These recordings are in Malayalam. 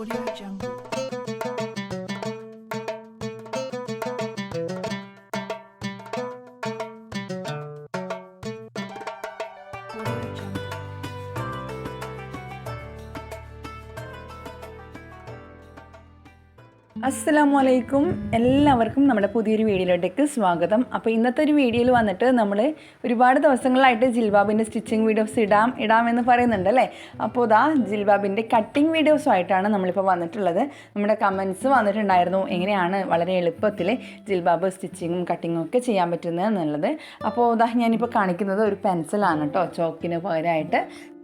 Audio Jungle. അസ്സലാമു അലൈക്കും എല്ലാവർക്കും നമ്മുടെ പുതിയൊരു വീഡിയോയിലോട്ടേക്ക് സ്വാഗതം. അപ്പോൾ ഇന്നത്തെ ഒരു വീഡിയോയിൽ വന്നിട്ട് നമ്മൾ ഒരുപാട് ദിവസങ്ങളായിട്ട് ജിൽബാബിന്റെ സ്റ്റിച്ചിങ് വീഡിയോസ് ഇടാം ഇടാമെന്ന് പറയുന്നുണ്ട് അല്ലേ? അപ്പോൾ ഇതാ ജിൽബാബിന്റെ കട്ടിങ് വീഡിയോസുമായിട്ടാണ് നമ്മളിപ്പോൾ വന്നിട്ടുള്ളത്. നമ്മുടെ കമൻസ് വന്നിട്ടുണ്ടായിരുന്നു എങ്ങനെയാണ് വളരെ എളുപ്പത്തിൽ ജിൽബാബ് സ്റ്റിച്ചിങ്ങും കട്ടിങ്ങും ഒക്കെ ചെയ്യാൻ പറ്റുന്നത് എന്നുള്ളത്. അപ്പോൾ ഇതാ ഞാനിപ്പോൾ കാണിക്കുന്നത് ഒരു പെൻസിലാണ് കേട്ടോ ചോക്കിന് പകരമായിട്ട്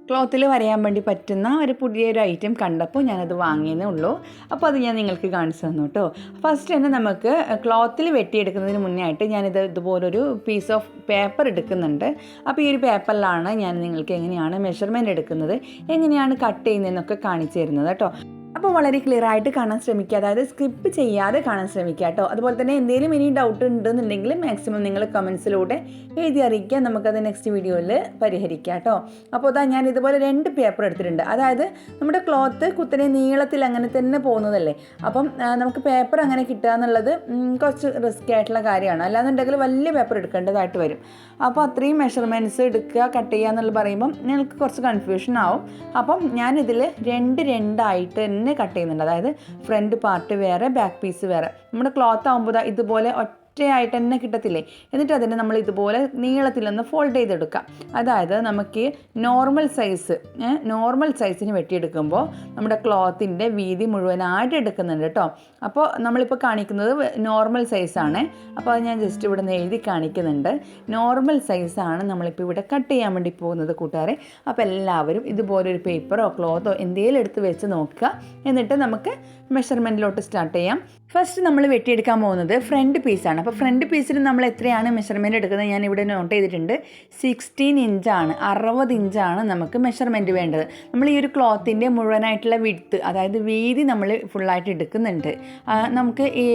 ക്ലോത്തിൽ വരയാൻ വേണ്ടി പറ്റുന്ന ഒരു പുതിയൊരു ഐറ്റം കണ്ടപ്പോൾ ഞാനത് വാങ്ങിയെന്നേ ഉള്ളൂ. അപ്പോൾ അത് ഞാൻ നിങ്ങൾക്ക് കാണിച്ചു തന്നു കേട്ടോ. ഫസ്റ്റ് തന്നെ നമുക്ക് ക്ലോത്തിൽ വെട്ടിയെടുക്കുന്നതിന് മുന്നേ ആയിട്ട് ഞാനിത് ഇതുപോലൊരു പീസ് ഓഫ് പേപ്പർ എടുക്കുന്നുണ്ട്. അപ്പോൾ ഈ ഒരു പേപ്പറിലാണ് ഞാൻ നിങ്ങൾക്ക് എങ്ങനെയാണ് മെഷർമെന്റ് എടുക്കുന്നത് എങ്ങനെയാണ് കട്ട് ചെയ്യുന്നതെന്നൊക്കെ കാണിച്ചു തരുന്നത് കേട്ടോ. അപ്പോൾ വളരെ ക്ലിയർ ആയിട്ട് കാണാൻ ശ്രമിക്കുക. അതായത് സ്കിപ്പ് ചെയ്യാതെ കാണാൻ ശ്രമിക്കുക കേട്ടോ. അതുപോലെ തന്നെ എന്തെങ്കിലും ഇനി ഡൗട്ട് ഉണ്ടെന്നുണ്ടെങ്കിൽ മാക്സിമം നിങ്ങൾ കമൻസിലൂടെ എഴുതി അറിയിക്കുക. നമുക്കത് നെക്സ്റ്റ് വീഡിയോയിൽ പരിഹരിക്കാം കേട്ടോ. അപ്പോൾ അതാ ഞാൻ ഇതുപോലെ രണ്ട് പേപ്പർ എടുത്തിട്ടുണ്ട്. അതായത് നമ്മുടെ ക്ലോത്ത് കുത്തനെ നീളത്തിൽ അങ്ങനെ തന്നെ പോകുന്നതല്ലേ? അപ്പം നമുക്ക് പേപ്പർ അങ്ങനെ കിട്ടുക എന്നുള്ളത് കുറച്ച് റിസ്ക് ആയിട്ടുള്ള കാര്യമാണ്. അല്ലാന്നുണ്ടെങ്കിൽ വലിയ പേപ്പർ എടുക്കേണ്ടതായിട്ട് വരും. അപ്പോൾ അത്രയും മെഷർമെന്റ്സ് എടുക്കുക കട്ട് ചെയ്യുക എന്നുള്ളത് പറയുമ്പം നിങ്ങൾക്ക് കുറച്ച് കൺഫ്യൂഷൻ ആവും. അപ്പം ഞാനിതിൽ രണ്ട് രണ്ടായിട്ട് തന്നെ കട്ട് ചെയ്യുന്നുണ്ട്. അതായത് ഫ്രണ്ട് പാർട്ട് വേറെ ബാക്ക് പീസ് വേറെ. നമ്മുടെ ക്ലോത്ത് ആകുമ്പോൾ ഇതുപോലെ ഒറ്റയായിട്ട് തന്നെ കിട്ടത്തില്ലേ? എന്നിട്ട് അതിനെ നമ്മൾ ഇതുപോലെ നീളത്തിലൊന്ന് ഫോൾഡ് ചെയ്തെടുക്കാം. അതായത് നമുക്ക് നോർമൽ സൈസ് നോർമൽ സൈസിന് വെട്ടിയെടുക്കുമ്പോൾ നമ്മുടെ ക്ലോത്തിന്റെ വീതി മുഴുവനായിട്ട് എടുക്കുന്നുണ്ട് കേട്ടോ. അപ്പോൾ നമ്മളിപ്പോൾ കാണിക്കുന്നത് നോർമൽ സൈസാണ് അപ്പോൾ അത് ഞാൻ ജസ്റ്റ് ഇവിടെ നിന്ന് എഴുതി കാണിക്കുന്നുണ്ട്. നോർമൽ സൈസാണ് നമ്മളിപ്പോൾ ഇവിടെ കട്ട് ചെയ്യാൻ വേണ്ടി പോകുന്നത് കൂട്ടുകാരെ. അപ്പോൾ എല്ലാവരും ഇതുപോലെ ഒരു പേപ്പറോ ക്ലോത്തോ എന്തെങ്കിലും എടുത്ത് വെച്ച് നോക്കുക. എന്നിട്ട് നമുക്ക് മെഷർമെന്റിലോട്ട് സ്റ്റാർട്ട് ചെയ്യാം. ഫസ്റ്റ് നമ്മൾ വെട്ടിയെടുക്കാൻ പോകുന്നത് ഫ്രണ്ട് പീസാണ് അപ്പോൾ ഫ്രണ്ട് പീസിൽ നമ്മൾ എത്രയാണ് മെഷർമെന്റ് എടുക്കുന്നത്? ഞാൻ ഇവിടെ നോട്ട് ചെയ്തിട്ടുണ്ട്. സിക്സ്റ്റീൻ ഇഞ്ചാണ് അറുപത് ഇഞ്ചാണ് നമുക്ക് മെഷർമെന്റ് വേണ്ടത്. നമ്മൾ ഈ ഒരു ക്ലോത്തിന്റെ മുഴുവനായിട്ടുള്ള വിഡ്ത്ത് അതായത് വീതി നമ്മൾ ഫുള്ളായിട്ട് എടുക്കുന്നുണ്ട്. നമുക്ക് ഈ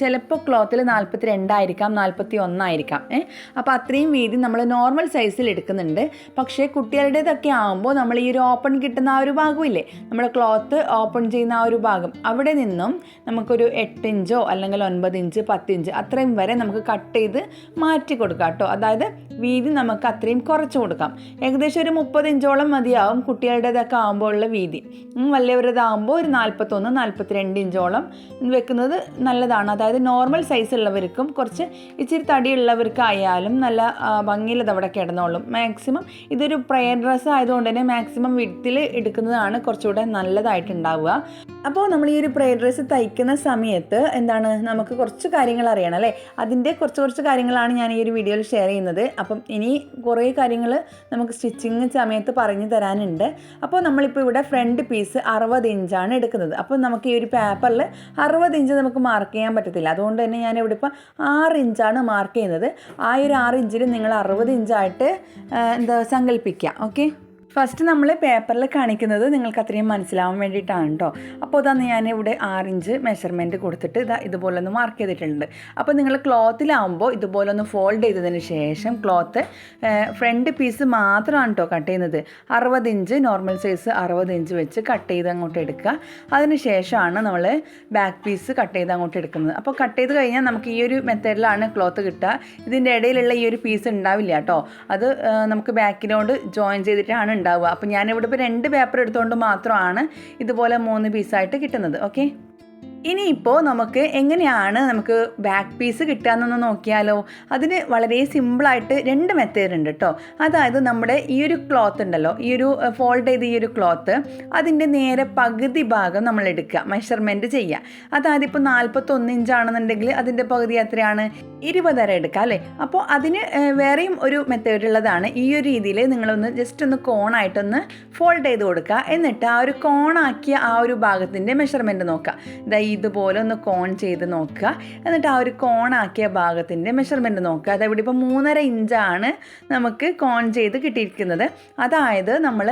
ചിലപ്പോൾ ക്ലോത്തിൽ നാൽപ്പത്തി രണ്ടായിരിക്കാം നാൽപ്പത്തി ഒന്നായിരിക്കാം ഏ അപ്പോൾ അത്രയും വീതി നമ്മൾ നോർമൽ സൈസിൽ എടുക്കുന്നുണ്ട്. പക്ഷേ കുട്ടികളുടേതൊക്കെ ആകുമ്പോൾ നമ്മൾ ഈ ഒരു ഓപ്പൺ കിട്ടുന്ന ആ ഒരു ഭാഗമില്ലേ? നമ്മുടെ ക്ലോത്ത് ഓപ്പൺ ചെയ്യുന്ന ആ ഒരു ഭാഗം. അവിടെ നിന്നും നമുക്കൊരു എട്ട് ഇഞ്ചോ അല്ലെങ്കിൽ ഒൻപത് ഇഞ്ച് പത്ത് ഇഞ്ച് അത്രയും വരെ നമുക്ക് കട്ട് ചെയ്ത് മാറ്റി കൊടുക്കാം കേട്ടോ. അതായത് വീതി നമുക്ക് അത്രയും കുറച്ച് കൊടുക്കാം. ഏകദേശം ഒരു മുപ്പത് ഇഞ്ചോളം മതിയാവും കുട്ടികളുടേതൊക്കെ ആകുമ്പോൾ ഉള്ള വീതി വലിയവരതാകുമ്പോൾ ഒരു നാൽപ്പത്തൊന്ന് നാൽപ്പത്തിരണ്ട് ഇഞ്ചോളം വെക്കുന്നത് നല്ലതാണ്. അതായത് നോർമൽ സൈസ് ഉള്ളവർക്കും കുറച്ച് ഇച്ചിരി തടിയുള്ളവർക്കായാലും നല്ല ഭംഗിയിലത് അവിടെ കിടന്നോളും. മാക്സിമം ഇതൊരു പ്രയർ ഡ്രസ്സ് ആയതുകൊണ്ട് തന്നെ മാക്സിമം വിടത്തിൽ എടുക്കുന്നതാണ് കുറച്ചുകൂടെ നല്ലതായിട്ടുണ്ടാവുക. അപ്പോൾ നമ്മൾ ഈ ഒരു പ്രയർ ഡ്രസ്സ് തയ്ക്കുന്ന സമയത്ത് എന്താണ്? നമുക്ക് കുറച്ച് കാര്യങ്ങൾ അറിയണം അല്ലേ? അതിന്റെ കുറച്ച് കുറച്ച് കാര്യങ്ങളാണ് ഞാൻ ഈ ഒരു വീഡിയോയിൽ ഷെയർ ചെയ്യുന്നത്. അപ്പം ഇനി കുറേ കാര്യങ്ങൾ നമുക്ക് സ്റ്റിച്ചിങ് സമയത്ത് പറഞ്ഞു തരാനുണ്ട്. അപ്പോൾ നമ്മളിപ്പോൾ ഇവിടെ ഫ്രണ്ട് പീസ് അറുപത് ഇഞ്ചാണ് എടുക്കുന്നത്. അപ്പോൾ നമുക്ക് ഈ ഒരു പേപ്പറിൽ അറുപത് ഇഞ്ച് നമുക്ക് മാർക്ക് ചെയ്യാൻ പറ്റത്തില്ല. അതുകൊണ്ട് തന്നെ ഞാൻ ഇവിടെ ഇപ്പോൾ ആറ് ഇഞ്ചാണ് മാർക്ക് ചെയ്യുന്നത്. ആ ഒരു ആറ് ഇഞ്ചിൽ നിങ്ങൾ അറുപത് ഇഞ്ചായിട്ട് എന്താ സങ്കല്പിക്കുക ഓക്കെ ഫസ്റ്റ് നമ്മൾ പേപ്പറിൽ കാണിക്കുന്നത് നിങ്ങൾക്ക് അത്രയും മനസ്സിലാവാൻ വേണ്ടിയിട്ടാണ് കേട്ടോ അപ്പോൾ ഇതാണ് ഞാൻ ഇവിടെ ആറിഞ്ച് മെഷർമെന്റ് കൊടുത്തിട്ട് ഇതാ ഇതുപോലെ ഒന്ന് മാർക്ക് ചെയ്തിട്ടുണ്ട്. അപ്പോൾ നിങ്ങൾ ക്ലോത്തിലാവുമ്പോൾ ഇതുപോലെ ഒന്ന് ഫോൾഡ് ചെയ്തതിന് ശേഷം ക്ലോത്ത് ഫ്രണ്ട് പീസ് മാത്രമാണ് കേട്ടോ കട്ട് ചെയ്യുന്നത്. അറുപത് ഇഞ്ച് നോർമൽ സൈസ് അറുപത് ഇഞ്ച് വെച്ച് കട്ട് ചെയ്ത് അങ്ങോട്ട് എടുക്കുക. അതിന് ശേഷമാണ് നമ്മൾ ബാക്ക് പീസ് കട്ട് ചെയ്ത് അങ്ങോട്ട് എടുക്കുന്നത്. അപ്പോൾ കട്ട് ചെയ്ത് കഴിഞ്ഞാൽ നമുക്ക് ഈ ഒരു മെത്തേഡിലാണ് ക്ലോത്ത് കിട്ടുക. ഇതിന്റെ ഇടയിലുള്ള ഈ ഒരു പീസ് ഉണ്ടാവില്ല കേട്ടോ അത് നമുക്ക് ബാക്കിനോട് ജോയിൻ ചെയ്തിട്ടാണ് ഉണ്ടാവുക. അപ്പോൾ ഞാനിവിടെ ഇപ്പോൾ രണ്ട് പേപ്പർ എടുത്തുകൊണ്ട് മാത്രമാണ് ഇതുപോലെ മൂന്ന് പീസായിട്ട് കിട്ടുന്നത്. ഓക്കെ ഇനിയിപ്പോൾ നമുക്ക് എങ്ങനെയാണ് നമുക്ക് ബാക്ക് പീസ് കിട്ടുകയെന്നൊന്ന് നോക്കിയാലോ? അതിന് വളരെ സിമ്പിളായിട്ട് രണ്ട് മെത്തേഡ് ഉണ്ട് കേട്ടോ അതായത് നമ്മുടെ ഈ ഒരു ക്ലോത്ത് ഉണ്ടല്ലോ ഈ ഒരു ഫോൾഡ് ചെയ്ത ഈ ഒരു ക്ലോത്ത് അതിന്റെ നേരെ പകുതി ഭാഗം നമ്മൾ എടുക്കുക മെഷർമെന്റ് ചെയ്യുക. അതായത് ഇപ്പോൾ നാൽപ്പത്തൊന്ന് ഇഞ്ചാണെന്നുണ്ടെങ്കിൽ അതിന്റെ പകുതി എത്രയാണ്? ഇരുപതര എടുക്കുക അല്ലേ? അപ്പോൾ അതിന് വേറെയും ഒരു മെത്തേഡ് ഉള്ളതാണ്. ഈ ഒരു രീതിയിൽ നിങ്ങളൊന്ന് ജസ്റ്റ് ഒന്ന് കോണായിട്ടൊന്ന് ഫോൾഡ് ചെയ്ത് കൊടുക്കുക. എന്നിട്ട് ആ ഒരു കോണാക്കിയ ആ ഒരു ഭാഗത്തിന്റെ മെഷർമെന്റ് നോക്കുക. ഇതാ ഇതുപോലെ ഒന്ന് കോൺ ചെയ്ത് നോക്കുക. എന്നിട്ട് ആ ഒരു കോണാക്കിയ ഭാഗത്തിന്റെ മെഷർമെന്റ് നോക്കുക. അതായത് ഇവിടെ ഇപ്പോൾ മൂന്നര ഇഞ്ചാണ് നമുക്ക് കോൺ ചെയ്ത് കിട്ടിയിരിക്കുന്നത്. അതായത് നമ്മൾ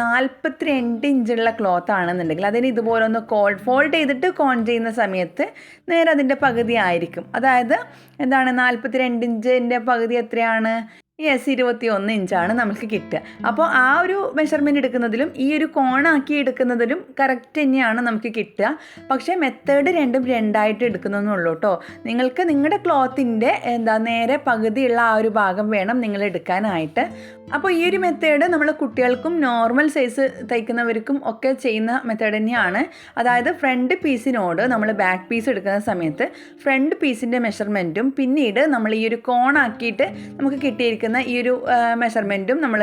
നാൽപ്പത്തി രണ്ട് ഇഞ്ചുള്ള ക്ലോത്ത് ആണെന്നുണ്ടെങ്കിൽ അതിന് ഇതുപോലെ ഒന്ന് കോൾ ഫോൾഡ് ചെയ്തിട്ട് കോൺ ചെയ്യുന്ന സമയത്ത് നേരെ അതിന്റെ പകുതി ആയിരിക്കും. അതായത് എന്താണ് നാൽപ്പത്തി രണ്ട് ഇഞ്ചിന്റെ പകുതി എത്രയാണ്? യെസ് ഇരുപത്തി ഒന്ന് ഇഞ്ചാണ് നമുക്ക് കിട്ടുക. അപ്പോൾ ആ ഒരു മെഷർമെന്റ് എടുക്കുന്നതിലും ഈ ഒരു കോണാക്കി എടുക്കുന്നതിലും കറക്റ്റ് തന്നെയാണ് നമുക്ക് കിട്ടുക. പക്ഷേ മെത്തേഡ് രണ്ടും രണ്ടായിട്ട് എടുക്കുന്നതെന്നുള്ളൂ കേട്ടോ. നിങ്ങൾക്ക് നിങ്ങളുടെ ക്ലോത്തിന്റെ എന്താ നേരെ പകുതിയുള്ള ആ ഒരു ഭാഗം വേണം നിങ്ങൾ എടുക്കാനായിട്ട്. അപ്പോൾ ഈ ഒരു മെത്തേഡ് നമ്മൾ കുട്ടികൾക്കും നോർമൽ സൈസ് തയ്ക്കുന്നവർക്കും ഒക്കെ ചെയ്യുന്ന മെത്തേഡ് തന്നെയാണ്. അതായത് ഫ്രണ്ട് പീസിനോട് നമ്മൾ ബാക്ക് പീസ് എടുക്കുന്ന സമയത്ത് ഫ്രണ്ട് പീസിന്റെ മെഷർമെന്റും പിന്നീട് നമ്മൾ ഈ ഒരു കോണാക്കിയിട്ട് നമുക്ക് കിട്ടിയിരിക്കുന്ന ഈ ഒരു മെഷർമെന്റും നമ്മൾ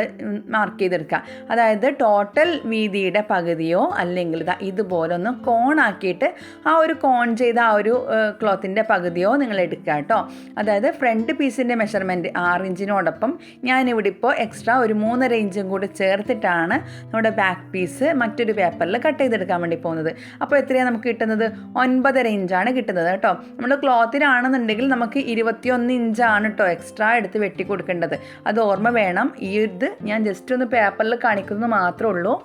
മാർക്ക് ചെയ്തെടുക്കുക അതായത് ടോട്ടൽ വീതിയുടെ പകുതിയോ അല്ലെങ്കിൽ ഇതാ ഇതുപോലെ ഒന്ന് കോണാക്കിയിട്ട് ആ ഒരു കോൺ ചെയ്ത ആ ഒരു ക്ലോത്തിന്റെ പകുതിയോ നിങ്ങൾ എടുക്കുക കേട്ടോ. അതായത് ഫ്രണ്ട് പീസിന്റെ മെഷർമെന്റ് ആറ് ഇഞ്ചിനോടൊപ്പം ഞാനിവിടെ ഇപ്പോൾ എക്സ്ട്രാ ഒരു മൂന്നര ഇഞ്ചും കൂടി ചേർത്തിട്ടാണ് നമ്മുടെ ബാക്ക് പീസ് മറ്റൊരു പേപ്പറിൽ കട്ട് ചെയ്തെടുക്കാൻ വേണ്ടി പോകുന്നത്. അപ്പോൾ എത്രയാണ് നമുക്ക് കിട്ടുന്നത്? ഒൻപതര ഇഞ്ചാണ് കിട്ടുന്നത് കേട്ടോ. നമ്മൾ ക്ലോത്തിനാണെന്നുണ്ടെങ്കിൽ നമുക്ക് ഇരുപത്തിയൊന്ന് ഇഞ്ചാണ് കേട്ടോ എക്സ്ട്രാ എടുത്ത് വെട്ടി കൊടുക്കേണ്ടത് അത് ഓർമ്മ വേണം. ഈ ഇത് ഞാൻ ജസ്റ്റ് ഒന്ന് പേപ്പറിൽ കാണിക്കുന്നത് മാത്രമേ ഉള്ളൂ.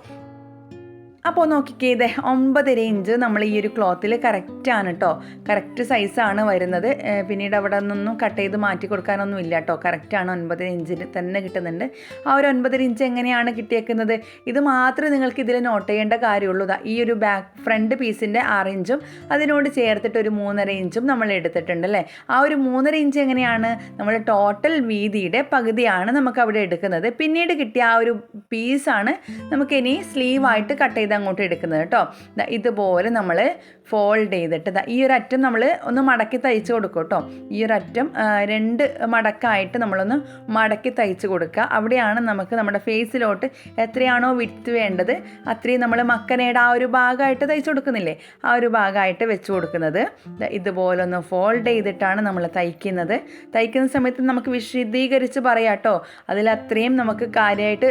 അപ്പോൾ നോക്കിക്കേ ഇത് ഒമ്പതര ഇഞ്ച് നമ്മൾ ഈ ഒരു ക്ലോത്തിൽ കറക്റ്റാണ് കേട്ടോ കറക്റ്റ് സൈസാണ് വരുന്നത്. പിന്നീട് അവിടെ നിന്നൊന്നും കട്ട് ചെയ്ത് മാറ്റി കൊടുക്കാനൊന്നും ഇല്ല കേട്ടോ കറക്റ്റാണ് ഒൻപതര ഇഞ്ചിൽ തന്നെ കിട്ടുന്നുണ്ട്. ആ ഒരു ഒൻപതര ഇഞ്ച് എങ്ങനെയാണ് കിട്ടിയേക്കുന്നത്? ഇത് മാത്രമേ നിങ്ങൾക്ക് ഇതിൽ നോട്ട് ചെയ്യേണ്ട കാര്യമുള്ളൂ. ഈ ഒരു ബാക്ക് ഫ്രണ്ട് പീസിന്റെ ആറ് ഇഞ്ചും അതിനോട് ചേർത്തിട്ട് ഒരു മൂന്നര ഇഞ്ചും നമ്മൾ എടുത്തിട്ടുണ്ട് അല്ലേ? ആ ഒരു മൂന്നര ഇഞ്ച് എങ്ങനെയാണ്? നമ്മൾ ടോട്ടൽ വീതിയുടെ പകുതിയാണ് നമുക്ക് അവിടെ എടുക്കുന്നത്. പിന്നീട് കിട്ടിയ ആ ഒരു പീസാണ് നമുക്കിനി സ്ലീവായിട്ട് കട്ട് ചെയ്ത് അങ്ങോട്ട് എടുക്കുന്നത് കേട്ടോ. ഇതുപോലെ നമ്മൾ ഫോൾഡ് ചെയ്തിട്ട് ഈ ഒരു അറ്റം നമ്മൾ ഒന്ന് മടക്കി തയ്ച്ച് കൊടുക്കും കേട്ടോ. ഈ ഒരു അറ്റം രണ്ട് മടക്കായിട്ട് നമ്മളൊന്ന് മടക്കി തയ്ച്ച് കൊടുക്കുക. അവിടെയാണ് നമുക്ക് നമ്മുടെ ഫേസിലോട്ട് എത്രയാണോ വിട്ട് വേണ്ടത് അത്രയും നമ്മൾ മക്കനയുടെ ആ ഒരു ഭാഗമായിട്ട് തയ്ച്ച് കൊടുക്കുന്നില്ലേ? ആ ഒരു ഭാഗമായിട്ട് വെച്ച് കൊടുക്കുന്നത്. ഇതുപോലെ ഒന്ന് ഫോൾഡ് ചെയ്തിട്ടാണ് നമ്മൾ തയ്ക്കുന്നത്. തയ്ക്കുന്ന സമയത്ത് നമുക്ക് വിശദീകരിച്ച് പറയാം കേട്ടോ. അതിൽ അത്രയും നമുക്ക് കാര്യമായിട്ട്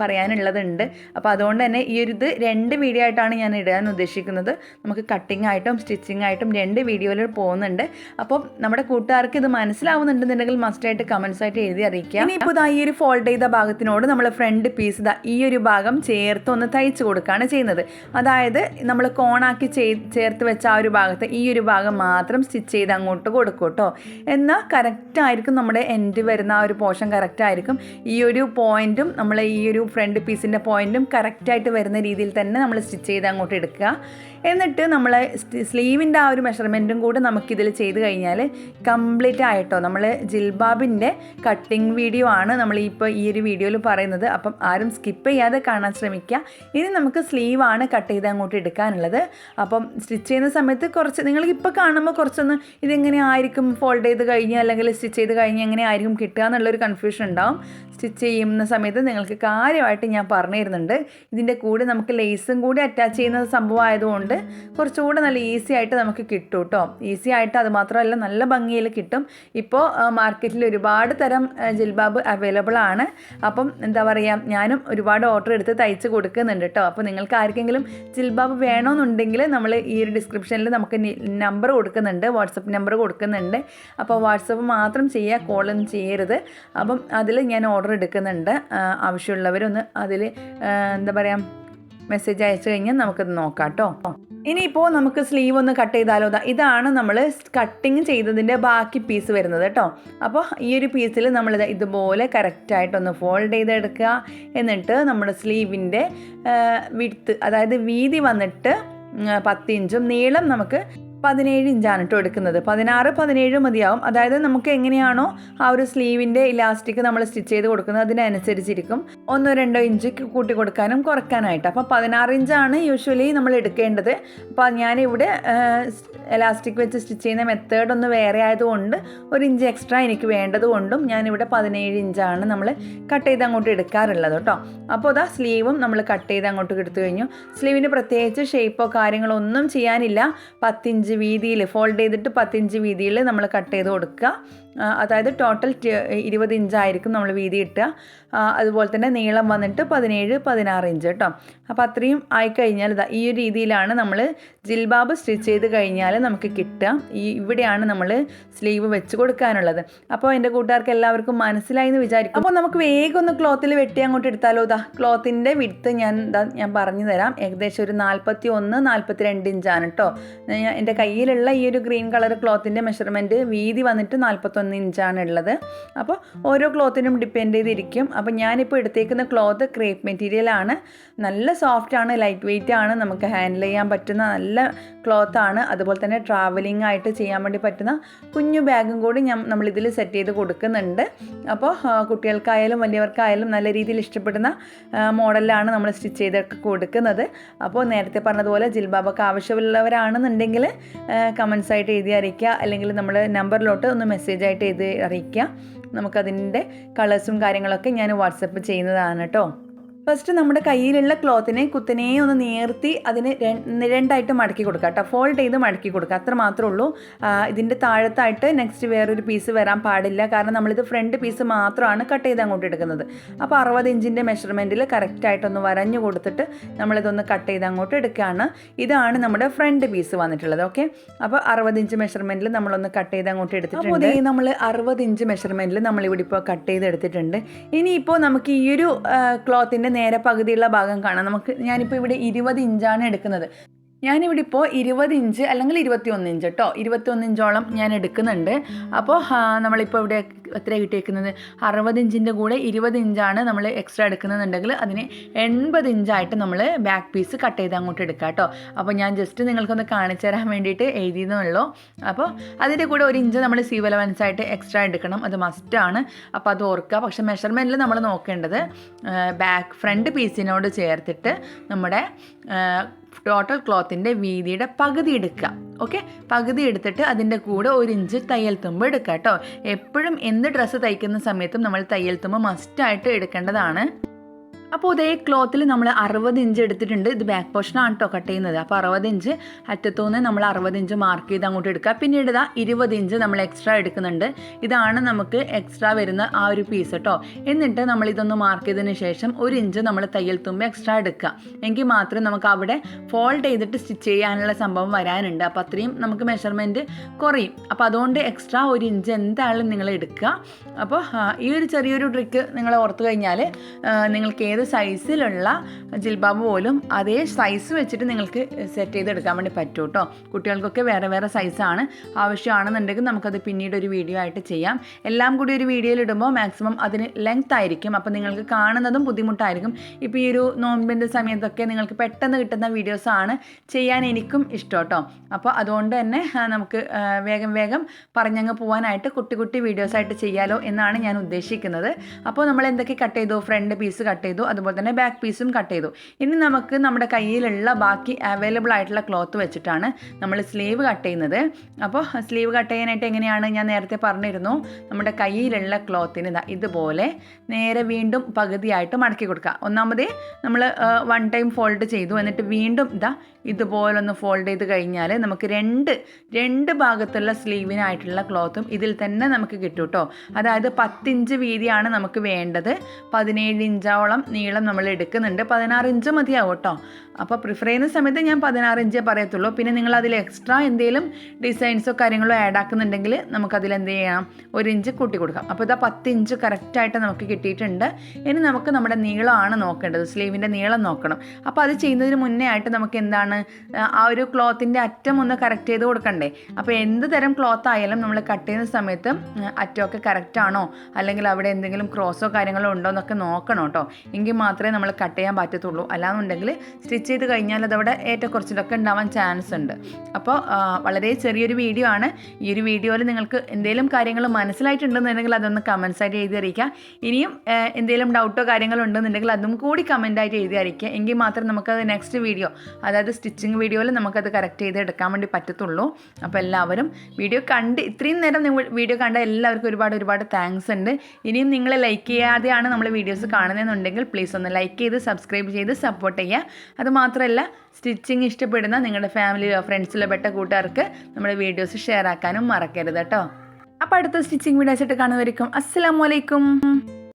പറയാനുള്ളതുണ്ട്. അപ്പോൾ അതുകൊണ്ട് തന്നെ ഈ ഒരു ഇത് രണ്ട് വീഡിയോ ആയിട്ടാണ് ഞാൻ ഇടാൻ ഉദ്ദേശിക്കുന്നത്. നമുക്ക് കട്ടിങ് ആയിട്ടും സ്റ്റിച്ചിങ് ആയിട്ടും രണ്ട് വീഡിയോയിൽ പോകുന്നുണ്ട്. അപ്പം നമ്മുടെ കൂട്ടുകാർക്ക് ഇത് മനസ്സിലാവുന്നുണ്ടെന്നുണ്ടെങ്കിൽ മസ്റ്റായിട്ട് കമൻസ് ആയിട്ട് എഴുതി അറിയിക്കാം. ഇനിയിപ്പോൾ ഈ ഒരു ഫോൾഡ് ചെയ്ത ഭാഗത്തിനോട് നമ്മൾ ഫ്രണ്ട് പീസ് ഈ ഒരു ഭാഗം ചേർത്ത് ഒന്ന് തയ്ച്ചു കൊടുക്കുകയാണ് ചെയ്യുന്നത്. അതായത് നമ്മൾ കോണാക്കി ചേർത്ത് വെച്ച ആ ഒരു ഭാഗത്ത് ഈ ഒരു ഭാഗം മാത്രം സ്റ്റിച്ച് ചെയ്ത് അങ്ങോട്ട് കൊടുക്കും കേട്ടോ. എന്നാൽ കറക്റ്റ് ആയിരിക്കും നമ്മുടെ എൻഡ് വരുന്ന ആ ഒരു പോർഷൻ കറക്റ്റ് ആയിരിക്കും. ഈ ഒരു പോയിന്റും നമ്മൾ ഈ ഒരു ഫ്രണ്ട് പീസിന്റെ പോയിന്റും കറക്റ്റായിട്ട് വരുന്ന രീതിയിൽ തന്നെ നമ്മൾ സ്റ്റിച്ച് ചെയ്ത് അങ്ങോട്ട് എടുക്കുക. എന്നിട്ട് നമ്മൾ സ്ലീവിന്റെ ആ ഒരു മെഷർമെന്റും കൂടെ നമുക്കിതിൽ ചെയ്ത് കഴിഞ്ഞാൽ കംപ്ലീറ്റ് ആയിട്ടോ. നമ്മൾ ജിൽബാബിന്റെ കട്ടിങ് വീഡിയോ ആണ് നമ്മൾ ഇപ്പോൾ ഈ ഒരു വീഡിയോയിൽ പറയുന്നത്. അപ്പം ആരും സ്കിപ്പ് ചെയ്യാതെ കാണാൻ ശ്രമിക്കുക ഇനി നമുക്ക് സ്ലീവാണ് കട്ട് ചെയ്ത് അങ്ങോട്ട് എടുക്കാനുള്ളത്. അപ്പം സ്റ്റിച്ച് ചെയ്യുന്ന സമയത്ത് കുറച്ച് നിങ്ങൾക്ക് ഇപ്പോൾ കാണുമ്പോൾ കുറച്ചൊന്ന് ഇതെങ്ങനെ ആയിരിക്കും? ഫോൾഡ് ചെയ്ത് കഴിഞ്ഞ് അല്ലെങ്കിൽ സ്റ്റിച്ച് ചെയ്ത് കഴിഞ്ഞ് എങ്ങനെ ആയിരിക്കും കിട്ടുക എന്നുള്ളൊരു കൺഫ്യൂഷൻ ഉണ്ടാവും. സ്റ്റിച്ച് ചെയ്യുന്ന സമയത്ത് നിങ്ങൾക്ക് കാര്യമായിട്ട് ഞാൻ പറഞ്ഞു തരുന്നുണ്ട്. ഇതിന്റെ കൂടെ നമുക്ക് ലേസും കൂടി അറ്റാച്ച് ചെയ്യുന്ന സംഭവം ആയതുകൊണ്ട് കുറച്ചുകൂടെ നല്ല ഈസി ആയിട്ട് നമുക്ക് കിട്ടും കേട്ടോ ഈസി ആയിട്ട് അത് മാത്രമല്ല നല്ല ഭംഗിയിൽ കിട്ടും. ഇപ്പോൾ മാർക്കറ്റിൽ ഒരുപാട് തരം ജിൽബാബ് അവൈലബിൾ ആണ്. അപ്പം എന്താ പറയുക ഞാനും ഒരുപാട് ഓർഡർ എടുത്ത് തയ്ച്ച് കൊടുക്കുന്നുണ്ട് കേട്ടോ അപ്പോൾ നിങ്ങൾക്ക് ആർക്കെങ്കിലും ജിൽബാബ് വേണമെന്നുണ്ടെങ്കിൽ നമ്മൾ ഈ ഒരു ഡിസ്ക്രിപ്ഷനിൽ നമുക്ക് നമ്പർ കൊടുക്കുന്നുണ്ട്. വാട്സപ്പ് നമ്പർ കൊടുക്കുന്നുണ്ട്. അപ്പോൾ വാട്സപ്പ് മാത്രം ചെയ്യുക കോളൊന്നും ചെയ്യരുത്. അപ്പം അതിൽ ഞാൻ ഓർഡർ എടുക്കുന്നുണ്ട്. ആവശ്യമുള്ളവരൊന്ന് അതിൽ എന്താ പറയുക മെസ്സേജ് അയച്ചു കഴിഞ്ഞാൽ നമുക്കത് നോക്കാം കേട്ടോ ഇനിയിപ്പോൾ നമുക്ക് സ്ലീവ് ഒന്ന് കട്ട് ചെയ്താലോ? ഇതാണ് നമ്മൾ കട്ടിങ് ചെയ്തതിന്റെ ബാക്കി പീസ് വരുന്നത് കേട്ടോ അപ്പോൾ ഈ ഒരു പീസിൽ നമ്മൾ ഇതുപോലെ കറക്റ്റായിട്ടൊന്ന് ഫോൾഡ് ചെയ്തെടുക്കുക. എന്നിട്ട് നമ്മുടെ സ്ലീവിന്റെ വിടുത്ത് അതായത് വീതി വന്നിട്ട് പത്ത് ഇഞ്ചും നീളം നമുക്ക് പതിനേഴ് ഇഞ്ചാണ് കേട്ടോ എടുക്കുന്നത്. പതിനാറ് പതിനേഴ് മതിയാവും. അതായത് നമുക്ക് എങ്ങനെയാണോ ആ ഒരു സ്ലീവിന്റെ ഇലാസ്റ്റിക് നമ്മൾ സ്റ്റിച്ച് ചെയ്ത് കൊടുക്കുന്നത് അതിനനുസരിച്ചിരിക്കും. ഒന്നോ രണ്ടോ ഇഞ്ച് കൂട്ടി കൊടുക്കാനും കുറയ്ക്കാനായിട്ട്. അപ്പോൾ പതിനാറ് ഇഞ്ചാണ് യൂഷ്വലി നമ്മൾ എടുക്കേണ്ടത്. അപ്പോൾ ഞാനിവിടെ ഇലാസ്റ്റിക് വെച്ച് സ്റ്റിച്ച് ചെയ്യുന്ന മെത്തേഡ് ഒന്ന് വേറെ ആയതുകൊണ്ട് ഒരു ഇഞ്ച് എക്സ്ട്രാ എനിക്ക് വേണ്ടതുകൊണ്ടും ഞാനിവിടെ പതിനേഴ് ഇഞ്ചാണ് നമ്മൾ കട്ട് ചെയ്ത് അങ്ങോട്ട് എടുക്കാറുള്ളത് കേട്ടോ അപ്പോൾ അതാ സ്ലീവും നമ്മൾ കട്ട് ചെയ്ത് അങ്ങോട്ട് എടുത്തു കഴിഞ്ഞു. സ്ലീവിന് പ്രത്യേകിച്ച് ഷേപ്പോ കാര്യങ്ങളോ ഒന്നും ചെയ്യാനില്ല. പത്തിഞ്ച് വീതിയിൽ ഫോൾഡ് ചെയ്തിട്ട് പത്തിഞ്ച് വീതിയിൽ നമ്മൾ കട്ട് ചെയ്ത് കൊടുക്കുക അതായത് ടോട്ടൽ ഇരുപത് ഇഞ്ചായിരിക്കും നമ്മൾ വീതി ഇട്ടുക. അതുപോലെ തന്നെ നീളം വന്നിട്ട് പതിനേഴ് പതിനാറ് ഇഞ്ച് കേട്ടോ അപ്പോൾ അത്രയും ആയിക്കഴിഞ്ഞാൽ ഇതാ ഈ ഒരു രീതിയിലാണ് നമ്മൾ ജിൽബാബ് സ്റ്റിച്ച് ചെയ്ത് കഴിഞ്ഞാൽ നമുക്ക് കിട്ടുക. ഈ ഇവിടെയാണ് നമ്മൾ സ്ലീവ് വെച്ച് കൊടുക്കാനുള്ളത്. അപ്പോൾ എന്റെ കൂട്ടുകാർക്ക് എല്ലാവർക്കും മനസ്സിലായി എന്ന് വിചാരിക്കും. അപ്പോൾ നമുക്ക് വേഗം ഒന്ന് ക്ലോത്തിൽ വെട്ടി അങ്ങോട്ട് എടുത്താലോ? ഇതാ ക്ലോത്തിന്റെ വിടുത്ത് ഞാൻ ഇതാ ഞാൻ പറഞ്ഞു തരാം. ഏകദേശം ഒരു നാൽപ്പത്തി ഒന്ന് നാൽപ്പത്തി രണ്ട് ഇഞ്ചാണ് കേട്ടോ എന്റെ കയ്യിലുള്ള ഈ ഒരു ഗ്രീൻ കളർ ക്ലോത്തിന്റെ മെഷർമെന്റ് വീതി വന്നിട്ട് നാൽപ്പത്തൊന്ന് ഒന്ന് ഇഞ്ചാണ് ഉള്ളത് അപ്പോൾ ഓരോ ക്ലോത്തിനും ഡിപ്പെൻഡ് ചെയ്തിരിക്കും. അപ്പോൾ ഞാനിപ്പോൾ എടുത്തേക്കുന്ന ക്ലോത്ത് ക്രേപ്പ് മെറ്റീരിയലാണ് നല്ല സോഫ്റ്റാണ് ലൈറ്റ് വെയിറ്റ് ആണ്. നമുക്ക് ഹാൻഡിൽ ചെയ്യാൻ പറ്റുന്ന നല്ല ക്ലോത്താണ് അതുപോലെ തന്നെ ട്രാവലിംഗ് ആയിട്ട് ചെയ്യാൻ വേണ്ടി പറ്റുന്ന കുഞ്ഞു ബാഗും കൂടി ഞാൻ നമ്മളിതിൽ സെറ്റ് ചെയ്ത് കൊടുക്കുന്നുണ്ട്. അപ്പോൾ കുട്ടികൾക്കായാലും വലിയവർക്കായാലും നല്ല രീതിയിൽ ഇഷ്ടപ്പെടുന്ന മോഡലാണ് നമ്മൾ സ്റ്റിച്ച് ചെയ്തൊക്കെ കൊടുക്കുന്നത്. അപ്പോൾ നേരത്തെ പറഞ്ഞതുപോലെ ജിൽബാബൊക്കെ ആവശ്യമുള്ളവരാണെന്നുണ്ടെങ്കിൽ കമൻസ് ആയിട്ട് എഴുതി അറിയിക്കുക. അല്ലെങ്കിൽ നമ്മൾ നമ്പറിലോട്ട് ഒന്ന് മെസ്സേജ് ആയിട്ട് ഇത് അറിയിക്കുക. നമുക്കതിന്റെ കളേഴ്സും കാര്യങ്ങളൊക്കെ ഞാൻ വാട്സപ്പ് ചെയ്യുന്നതാണ് കേട്ടോ. ഫസ്റ്റ് നമ്മുടെ കയ്യിലുള്ള ക്ലോത്തിനെ കുത്തനെ ഒന്ന് നേർത്തി അതിന് രണ്ടായിട്ട് മടക്കി കൊടുക്കുക കേട്ടോ. ഫോൾഡ് ചെയ്ത് മടക്കി കൊടുക്കുക അത്ര മാത്രമേ ഉള്ളൂ. ഇതിന്റെ താഴത്തായിട്ട് നെക്സ്റ്റ് വേറൊരു പീസ് വരാൻ പാടില്ല. കാരണം നമ്മളിത് ഫ്രണ്ട് പീസ് മാത്രമാണ് കട്ട് ചെയ്ത് അങ്ങോട്ട് എടുക്കുന്നത്. അപ്പോൾ അറുപത് ഇഞ്ചിന്റെ മെഷർമെന്റിൽ കറക്റ്റായിട്ടൊന്ന് വരഞ്ഞു കൊടുത്തിട്ട് നമ്മളിതൊന്ന് കട്ട് ചെയ്ത് അങ്ങോട്ട് എടുക്കുകയാണ് ഇതാണ് നമ്മുടെ ഫ്രണ്ട് പീസ് വന്നിട്ടുള്ളത്. ഓക്കെ അപ്പോൾ അറുപത് ഇഞ്ച് മെഷർമെന്റിൽ നമ്മളൊന്ന് കട്ട് ചെയ്ത് അങ്ങോട്ട് എടുത്തിട്ടുണ്ട്. നമ്മൾ അറുപത് ഇഞ്ച് മെഷർമെന്റിൽ നമ്മളിവിടെ ഇപ്പോൾ കട്ട് ചെയ്ത് എടുത്തിട്ടുണ്ട് ഇനിയിപ്പോൾ നമുക്ക് ഈ ഒരു ക്ലോത്തിന്റെ നേരെ പകുതിയുള്ള ഭാഗം കാണാം. നമുക്ക് ഞാനിപ്പോൾ ഇവിടെ ഇരുപത് ഇഞ്ചാണ് എടുക്കുന്നത്. ഞാനിവിടെ ഇപ്പോൾ ഇരുപത് ഇഞ്ച് അല്ലെങ്കിൽ ഇരുപത്തി ഒന്ന് ഇഞ്ച് കേട്ടോ ഇരുപത്തി ഒന്ന് ഇഞ്ചോളം ഞാൻ എടുക്കുന്നുണ്ട്. അപ്പോൾ നമ്മളിപ്പോൾ ഇവിടെ എത്ര കിട്ടിയേക്കുന്നത്? അറുപത് ഇഞ്ചിന്റെ കൂടെ ഇരുപത് ഇഞ്ചാണ് നമ്മൾ എക്സ്ട്രാ എടുക്കുന്നതെന്നുണ്ടെങ്കിൽ അതിന് എൺപത് ഇഞ്ചായിട്ട് നമ്മൾ ബാക്ക് പീസ് കട്ട് ചെയ്ത് അങ്ങോട്ട് എടുക്കുക കേട്ടോ അപ്പോൾ ഞാൻ ജസ്റ്റ് നിങ്ങൾക്കൊന്ന് കാണിച്ചു തരാൻ വേണ്ടിയിട്ട് എഴുതിയെന്നുള്ളൂ. അപ്പോൾ അതിന്റെ കൂടെ ഒരു ഇഞ്ച് നമ്മൾ സീവ് അലവൻസ് ആയിട്ട് എക്സ്ട്രാ എടുക്കണം. അത് മസ്റ്റാണ് അപ്പോൾ അത് ഓർക്കുക. പക്ഷേ മെഷർമെന്റിൽ നമ്മൾ നോക്കേണ്ടത് ബാക്ക് ഫ്രണ്ട് പീസിനോട് ചേർത്തിട്ട് നമ്മുടെ ടോട്ടൽ ക്ലോത്തിന്റെ വീതിയുടെ പകുതി എടുക്കുക. ഓക്കെ? പകുതി എടുത്തിട്ട് അതിന്റെ കൂടെ ഒരു ഇഞ്ച് തയ്യൽ തുമ്പ് എടുക്കുക കേട്ടോ. എപ്പോഴും എന്ത് ഡ്രസ്സ് തയ്ക്കുന്ന സമയത്തും നമ്മൾ തയ്യൽ തുമ്പ് മസ്റ്റായിട്ട് എടുക്കേണ്ടതാണ്. അപ്പോൾ ഇതേ ക്ലോത്തിൽ നമ്മൾ അറുപത് ഇഞ്ച് എടുത്തിട്ടുണ്ട്. ഇത് ബാക്ക് പോർഷനാണ് കേട്ടോ കട്ട് ചെയ്യുന്നത്. അപ്പോൾ അറുപത് ഇഞ്ച് അറ്റത്തുനിന്ന് നമ്മൾ അറുപത് ഇഞ്ച് മാർക്ക് ചെയ്ത് അങ്ങോട്ട് എടുക്കുക. പിന്നീട് ഇതാ ഇരുപത് ഇഞ്ച് നമ്മൾ എക്സ്ട്രാ എടുക്കുന്നുണ്ട്. ഇതാണ് നമുക്ക് എക്സ്ട്രാ വരുന്ന ആ ഒരു പീസ് കേട്ടോ എന്നിട്ട് നമ്മൾ ഇതൊന്ന് മാർക്ക് ചെയ്തതിന് ശേഷം ഒരു ഇഞ്ച് നമ്മൾ തയ്യൽ തുമ്പ് എക്സ്ട്രാ എടുക്കുക. എങ്കിൽ മാത്രമേ നമുക്ക് അവിടെ ഫോൾഡ് ചെയ്തിട്ട് സ്റ്റിച്ച് ചെയ്യാനുള്ള സംഭവം വരാനുണ്ട്. അപ്പോൾ അത്രയും നമുക്ക് മെഷർമെന്റ് കുറയും. അപ്പോൾ അതുകൊണ്ട് എക്സ്ട്രാ ഒരു ഇഞ്ച് എന്തായാലും നിങ്ങൾ എടുക്കുക. അപ്പോൾ ഈ ഒരു ചെറിയൊരു ട്രിക്ക് നിങ്ങൾ ഓർത്ത് കഴിഞ്ഞാൽ നിങ്ങൾക്ക് ഏത് സൈസിലുള്ള ജിൽബാബ് പോലും അതേ സൈസ് വെച്ചിട്ട് നിങ്ങൾക്ക് സെറ്റ് ചെയ്തെടുക്കാൻ വേണ്ടി പറ്റും കേട്ടോ കുട്ടികൾക്കൊക്കെ വേറെ വേറെ സൈസാണ് ആവശ്യമാണെന്നുണ്ടെങ്കിൽ നമുക്കത് പിന്നീട് ഒരു വീഡിയോ ആയിട്ട് ചെയ്യാം. എല്ലാം കൂടി ഒരു വീഡിയോയിൽ ഇടുമ്പോൾ മാക്സിമം അതിന് ലെങ്ത് ആയിരിക്കും. അപ്പോൾ നിങ്ങൾക്ക് കാണുന്നതും ബുദ്ധിമുട്ടായിരിക്കും. ഇപ്പോൾ ഈ ഒരു നോമ്പിന്റെ സമയത്തൊക്കെ നിങ്ങൾക്ക് പെട്ടെന്ന് കിട്ടുന്ന വീഡിയോസാണ് ചെയ്യാൻ എനിക്കും ഇഷ്ടം കേട്ടോ അപ്പോൾ അതുകൊണ്ട് തന്നെ നമുക്ക് വേഗം വേഗം പറഞ്ഞങ്ങ് പോകാനായിട്ട് കുട്ടി കുട്ടി വീഡിയോസായിട്ട് ചെയ്യാലോ എന്നാണ് ഞാൻ ഉദ്ദേശിക്കുന്നത്. അപ്പോൾ നമ്മൾ എന്തൊക്കെ കട്ട് ചെയ്തു? ഫ്രണ്ട് പീസ് കട്ട് ചെയ്തു. അതുപോലെ തന്നെ ബാക്ക് പീസും കട്ട് ചെയ്തു. ഇനി നമുക്ക് നമ്മുടെ കയ്യിലുള്ള ബാക്കി അവൈലബിൾ ആയിട്ടുള്ള ക്ലോത്ത് വെച്ചിട്ടാണ് നമ്മൾ സ്ലീവ് കട്ട് ചെയ്യുന്നത്. അപ്പോൾ സ്ലീവ് കട്ട് ചെയ്യാനായിട്ട് എങ്ങനെയാണ് ഞാൻ നേരത്തെ പറഞ്ഞിരുന്നു. നമ്മുടെ കയ്യിലുള്ള ക്ലോത്തിന് ഇതാ ഇതുപോലെ നേരെ വീണ്ടും പകുതിയായിട്ട് മടക്കി കൊടുക്കുക. ഒന്നാമത് നമ്മൾ വൺ ടൈം ഫോൾഡ് ചെയ്തു. എന്നിട്ട് വീണ്ടും ഇതാ ഇതുപോലൊന്ന് ഫോൾഡ് ചെയ്ത് കഴിഞ്ഞാൽ നമുക്ക് രണ്ട് രണ്ട് ഭാഗത്തുള്ള സ്ലീവിനായിട്ടുള്ള ക്ലോത്തും ഇതിൽ തന്നെ നമുക്ക് കിട്ടും കേട്ടോ അതായത് പത്തിഞ്ച് വീതിയാണ് നമുക്ക് വേണ്ടത്. പതിനേഴ് ഇഞ്ചോളം നീളം നമ്മൾ എടുക്കുന്നുണ്ട്. പതിനാറ് ഇഞ്ച് മതിയാവും കേട്ടോ. അപ്പോൾ പ്രിഫർ ചെയ്യുന്ന സമയത്ത് ഞാൻ പതിനാറ് ഇഞ്ചേ പറയത്തുള്ളൂ. പിന്നെ നിങ്ങൾ അതിൽ എക്സ്ട്രാ എന്തെങ്കിലും ഡിസൈൻസോ കാര്യങ്ങളോ ആഡ് ആക്കുന്നുണ്ടെങ്കിൽ നമുക്കതിൽ എന്ത് ചെയ്യാം? ഒരു ഇഞ്ച് കൂട്ടി കൊടുക്കാം. അപ്പോൾ ഇതാ പത്ത് ഇഞ്ച് കറക്റ്റായിട്ട് നമുക്ക് കിട്ടിയിട്ടുണ്ട്. ഇനി നമുക്ക് നമ്മുടെ നീളമാണ് നോക്കേണ്ടത്. സ്ലീവിന്റെ നീളം നോക്കണം. അപ്പോൾ അത് ചെയ്യുന്നതിന് മുന്നേ ആയിട്ട് നമുക്ക് എന്താണ്? ആ ഒരു ക്ലോത്തിന്റെ അറ്റം ഒന്ന് കറക്റ്റ് ചെയ്ത് കൊടുക്കണ്ടേ? അപ്പോൾ എന്ത് തരം ക്ലോത്ത് ആയാലും നമ്മൾ കട്ട് ചെയ്യുന്ന സമയത്ത് അറ്റമൊക്കെ കറക്റ്റ് ആണോ? അല്ലെങ്കിൽ അവിടെ എന്തെങ്കിലും ക്രോസോ കാര്യങ്ങളോ ഉണ്ടോ എന്നൊക്കെ നോക്കണം കേട്ടോ. മാത്രമേ നമ്മൾ കട്ട് ചെയ്യാൻ പറ്റത്തുള്ളൂ. അല്ലാന്നുണ്ടെങ്കിൽ സ്റ്റിച്ച് ചെയ്ത് കഴിഞ്ഞാൽ അതവിടെ ഏറ്റക്കുറച്ചിലൊക്കെ ഉണ്ടാവാൻ ചാൻസ് ഉണ്ട്. അപ്പോൾ വളരെ ചെറിയൊരു വീഡിയോ ആണ്. ഈ ഒരു വീഡിയോയിൽ നിങ്ങൾക്ക് എന്തെങ്കിലും കാര്യങ്ങൾ മനസ്സിലായിട്ടുണ്ടെന്നുണ്ടെങ്കിൽ അതൊന്ന് കമൻസ് ആയിട്ട് എഴുതി അറിയിക്കുക. ഇനിയും എന്തെങ്കിലും ഡൗട്ടോ കാര്യങ്ങളോ ഉണ്ടെന്നുണ്ടെങ്കിൽ അതും കൂടി കമന്റായിട്ട് എഴുതി അറിയിക്കുക. എങ്കിൽ മാത്രം നമുക്കത് നെക്സ്റ്റ് വീഡിയോ അതായത് സ്റ്റിച്ചിങ് വീഡിയോയിൽ നമുക്കത് കറക്റ്റ് ചെയ്ത് എടുക്കാൻ വേണ്ടി പറ്റത്തുള്ളൂ. അപ്പോൾ എല്ലാവരും വീഡിയോ കണ്ട് ഇത്രയും നേരം നിങ്ങൾ വീഡിയോ കണ്ട എല്ലാവർക്കും ഒരുപാട് ഒരുപാട് താങ്ക്സ് ഉണ്ട്. ഇനിയും നിങ്ങൾ ലൈക്ക് ചെയ്യാതെയാണ് നമ്മൾ വീഡിയോസ് കാണുന്നതെന്നുണ്ടെങ്കിൽ പ്ലീസ് ഒന്ന് ലൈക്ക് ചെയ്ത് സബ്സ്ക്രൈബ് ചെയ്ത് സപ്പോർട്ട് ചെയ്യുക. അതുമാത്രമല്ല സ്റ്റിച്ചിങ് ഇഷ്ടപ്പെടുന്ന നിങ്ങളുടെ ഫാമിലിയിലോ ഫ്രണ്ട്സിലോ പെട്ട കൂട്ടുകാർക്ക് നമ്മുടെ വീഡിയോസ് ഷെയർ ആക്കാനും മറക്കരുത് കേട്ടോ. അപ്പോൾ അടുത്ത സ്റ്റിച്ചിങ് വീഡിയോസ് ആയിട്ട് കാണുമായിരിക്കും അസ്സലാമലൈക്കും